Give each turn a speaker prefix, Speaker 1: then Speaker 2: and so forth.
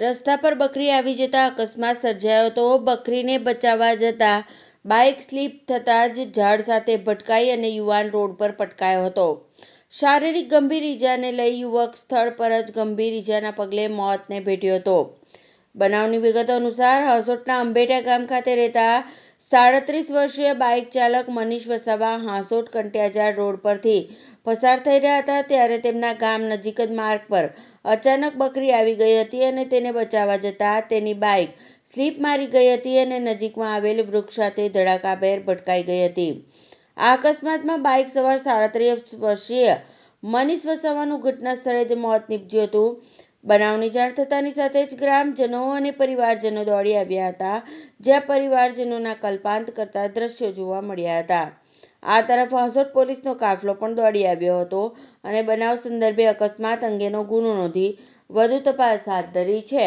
Speaker 1: રસ્તા પર બકરી આવી જતા અકસ્માત સર્જાયો હતો બકરીને બચાવવા જતા બાઇક સ્લીપ થતાં જ ઝાડ સાથે ભટકાઈ અને યુવાન રોડ પર પટકાયો હતો. શારીરિક ગંભીર ઈજાને લઈ યુવક સ્થળ પર જ ગંભીર ઈજાના પગલે મોતને ભેટ્યો હતો. બનાવની વિગતો અનુસાર હાંસોટના અંબેટા ગામ ખાતે રહેતા સાડત્રીસ વર્ષીય બાઇક ચાલક મનીષ વસાવા હાંસોટ કંટિયાજાર રોડ પરથી પસાર થઈ રહ્યા હતા ત્યારે તેમના ગામ નજીક જ માર્ગ પર અચાનક બકરી આવી ગઈ હતી અને તેને બચાવવા જતા તેની બાઇક સ્લીપ મારી ગઈ હતી અને નજીકમાં આવેલ વૃક્ષ સાથે ધડાકાભેર ભટકાઈ ગઈ હતી. આ અકસ્માતમાં બાઇક સવાર સાડત્રીસ વર્ષીય મનીષ વસાવાનું ઘટના સ્થળે જ મોત નીપજ્યું હતું. બનાવની જાણ થતાની સાથે જ ગ્રામજનો અને પરિવારજનો દોડી આવ્યા હતા, જ્યાં પરિવારજનોના કલ્પાંત કરતા દ્રશ્યો જોવા મળ્યા હતા. આ તરફ હાંસોટ પોલીસનો કાફલો પણ દોડી આવ્યો હતો અને બનાવ સંદર્ભે અકસ્માત અંગેનો ગુનો નોંધી વધુ તપાસ હાથ ધરી છે.